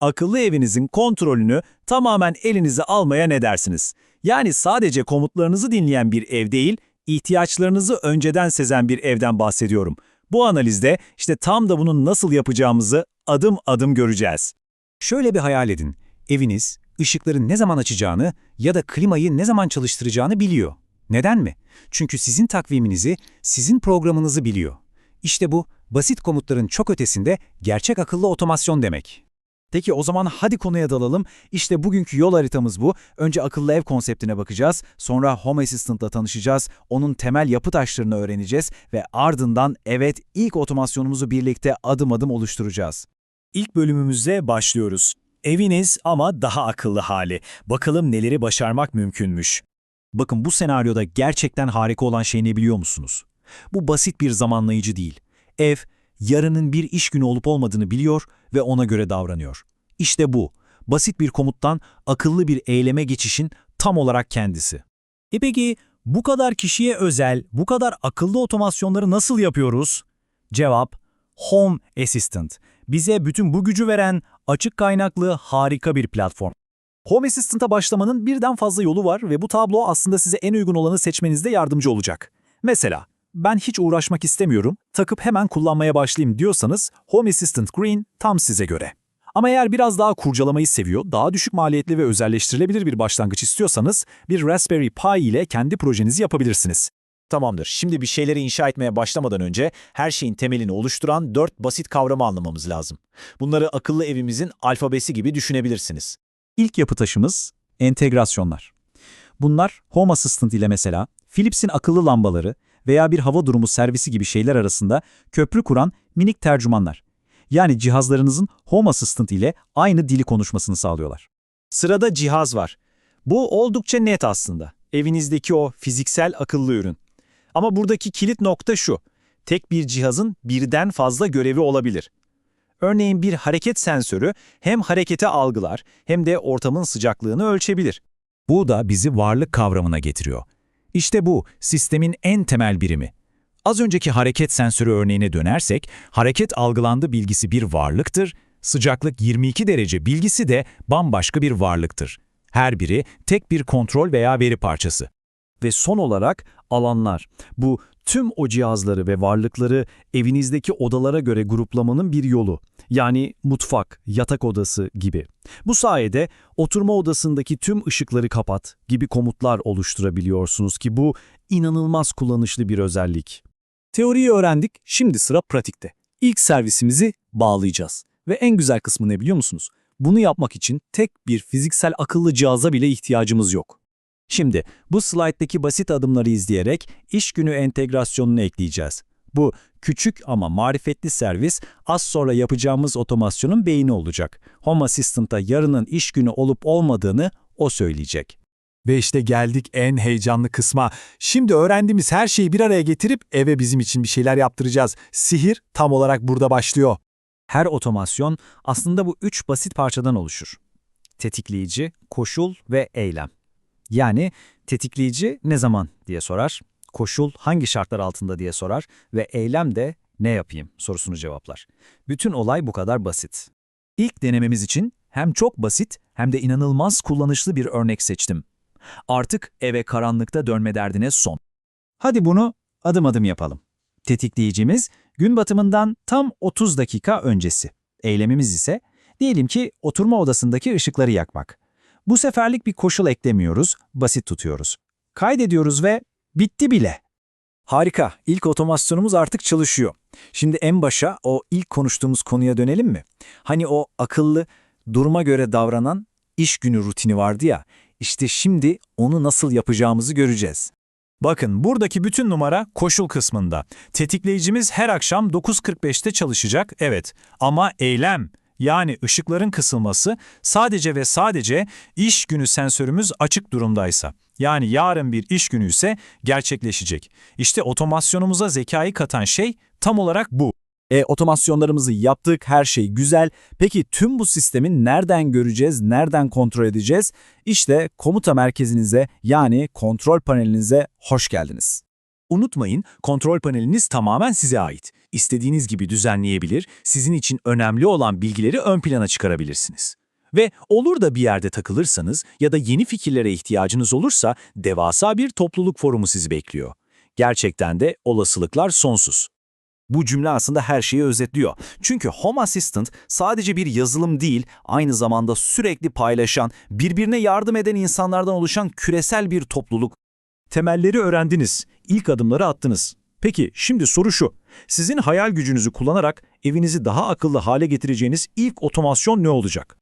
Akıllı evinizin kontrolünü tamamen elinize almaya ne dersiniz? Yani sadece komutlarınızı dinleyen bir ev değil, ihtiyaçlarınızı önceden sezen bir evden bahsediyorum. Bu analizde işte tam da bunun nasıl yapacağımızı adım adım göreceğiz. Şöyle bir hayal edin. Eviniz, ışıkları ne zaman açacağını ya da klimayı ne zaman çalıştıracağını biliyor. Neden mi? Çünkü sizin takviminizi, sizin programınızı biliyor. İşte bu, basit komutların çok ötesinde gerçek akıllı otomasyon demek. Peki o zaman hadi konuya dalalım. İşte bugünkü yol haritamız bu. Önce akıllı ev konseptine bakacağız. Sonra Home Assistant'la tanışacağız. Onun temel yapı taşlarını öğreneceğiz. Ve ardından evet ilk otomasyonumuzu birlikte adım adım oluşturacağız. İlk bölümümüzde başlıyoruz. Eviniz ama daha akıllı hali. Bakalım neleri başarmak mümkünmüş. Bakın bu senaryoda gerçekten harika olan şey ne biliyor musunuz? Bu basit bir zamanlayıcı değil. Ev, yarının bir iş günü olup olmadığını biliyor ve ona göre davranıyor. İşte bu, basit bir komuttan akıllı bir eyleme geçişin tam olarak kendisi. E peki bu kadar kişiye özel, bu kadar akıllı otomasyonları nasıl yapıyoruz? Cevap, Home Assistant. Bize bütün bu gücü veren açık kaynaklı harika bir platform. Home Assistant'a başlamanın birden fazla yolu var ve bu tablo aslında size en uygun olanı seçmenizde yardımcı olacak. Mesela, ben hiç uğraşmak istemiyorum, takıp hemen kullanmaya başlayayım diyorsanız Home Assistant Green tam size göre. Ama eğer biraz daha kurcalamayı seviyor, daha düşük maliyetli ve özelleştirilebilir bir başlangıç istiyorsanız bir Raspberry Pi ile kendi projenizi yapabilirsiniz. Tamamdır. Şimdi bir şeyleri inşa etmeye başlamadan önce her şeyin temelini oluşturan dört basit kavramı anlamamız lazım. Bunları akıllı evimizin alfabesi gibi düşünebilirsiniz. İlk yapı taşımız entegrasyonlar. Bunlar Home Assistant ile mesela Philips'in akıllı lambaları veya bir hava durumu servisi gibi şeyler arasında köprü kuran minik tercümanlar. Yani cihazlarınızın Home Assistant ile aynı dili konuşmasını sağlıyorlar. Sırada cihaz var. Bu oldukça net aslında. Evinizdeki o fiziksel akıllı ürün. Ama buradaki kilit nokta şu. Tek bir cihazın birden fazla görevi olabilir. Örneğin bir hareket sensörü hem hareketi algılar hem de ortamın sıcaklığını ölçebilir. Bu da bizi varlık kavramına getiriyor. İşte bu, sistemin en temel birimi. Az önceki hareket sensörü örneğine dönersek, hareket algılandı bilgisi bir varlıktır, sıcaklık 22 derece bilgisi de bambaşka bir varlıktır. Her biri tek bir kontrol veya veri parçası. Ve son olarak alanlar. Bu tüm o cihazları ve varlıkları evinizdeki odalara göre gruplamanın bir yolu. Yani mutfak, yatak odası gibi. Bu sayede oturma odasındaki tüm ışıkları kapat gibi komutlar oluşturabiliyorsunuz ki bu inanılmaz kullanışlı bir özellik. Teoriyi öğrendik, şimdi sıra pratikte. İlk servisimizi bağlayacağız. Ve en güzel kısmı ne biliyor musunuz? Bunu yapmak için tek bir fiziksel akıllı cihaza bile ihtiyacımız yok. Şimdi bu slayttaki basit adımları izleyerek iş günü entegrasyonunu ekleyeceğiz. Bu küçük ama marifetli servis az sonra yapacağımız otomasyonun beyni olacak. Home Assistant'a yarının iş günü olup olmadığını o söyleyecek. Ve işte geldik en heyecanlı kısma. Şimdi öğrendiğimiz her şeyi bir araya getirip eve bizim için bir şeyler yaptıracağız. Sihir tam olarak burada başlıyor. Her otomasyon aslında bu üç basit parçadan oluşur. Tetikleyici, koşul ve eylem. Yani tetikleyici ne zaman diye sorar, koşul hangi şartlar altında diye sorar ve eylem de ne yapayım sorusunu cevaplar. Bütün olay bu kadar basit. İlk denememiz için hem çok basit hem de inanılmaz kullanışlı bir örnek seçtim. Artık eve karanlıkta dönme derdine son. Hadi bunu adım adım yapalım. Tetikleyicimiz gün batımından tam 30 dakika öncesi. Eylemimiz ise diyelim ki oturma odasındaki ışıkları yakmak. Bu seferlik bir koşul eklemiyoruz, basit tutuyoruz. Kaydediyoruz ve bitti bile. Harika, ilk otomasyonumuz artık çalışıyor. Şimdi en başa o ilk konuştuğumuz konuya dönelim mi? Hani o akıllı, duruma göre davranan iş günü rutini vardı ya, işte şimdi onu nasıl yapacağımızı göreceğiz. Bakın buradaki bütün numara koşul kısmında. Tetikleyicimiz her akşam 9.45'te çalışacak, evet. Ama eylem, yani ışıkların kısılması sadece ve sadece iş günü sensörümüz açık durumdaysa. Yani yarın bir iş günü ise gerçekleşecek. İşte otomasyonumuza zekayı katan şey tam olarak bu. E otomasyonlarımızı yaptık, her şey güzel. Peki tüm bu sistemi nereden göreceğiz, nereden kontrol edeceğiz? İşte komuta merkezinize yani kontrol panelinize hoş geldiniz. Unutmayın, kontrol paneliniz tamamen size ait. istediğiniz gibi düzenleyebilir, sizin için önemli olan bilgileri ön plana çıkarabilirsiniz. Ve olur da bir yerde takılırsanız ya da yeni fikirlere ihtiyacınız olursa devasa bir topluluk forumu sizi bekliyor. Gerçekten de olasılıklar sonsuz. Bu cümle aslında her şeyi özetliyor. Çünkü Home Assistant sadece bir yazılım değil, aynı zamanda sürekli paylaşan, birbirine yardım eden insanlardan oluşan küresel bir topluluk. Temelleri öğrendiniz, ilk adımları attınız. Peki şimdi soru şu. Sizin hayal gücünüzü kullanarak evinizi daha akıllı hale getireceğiniz ilk otomasyon ne olacak?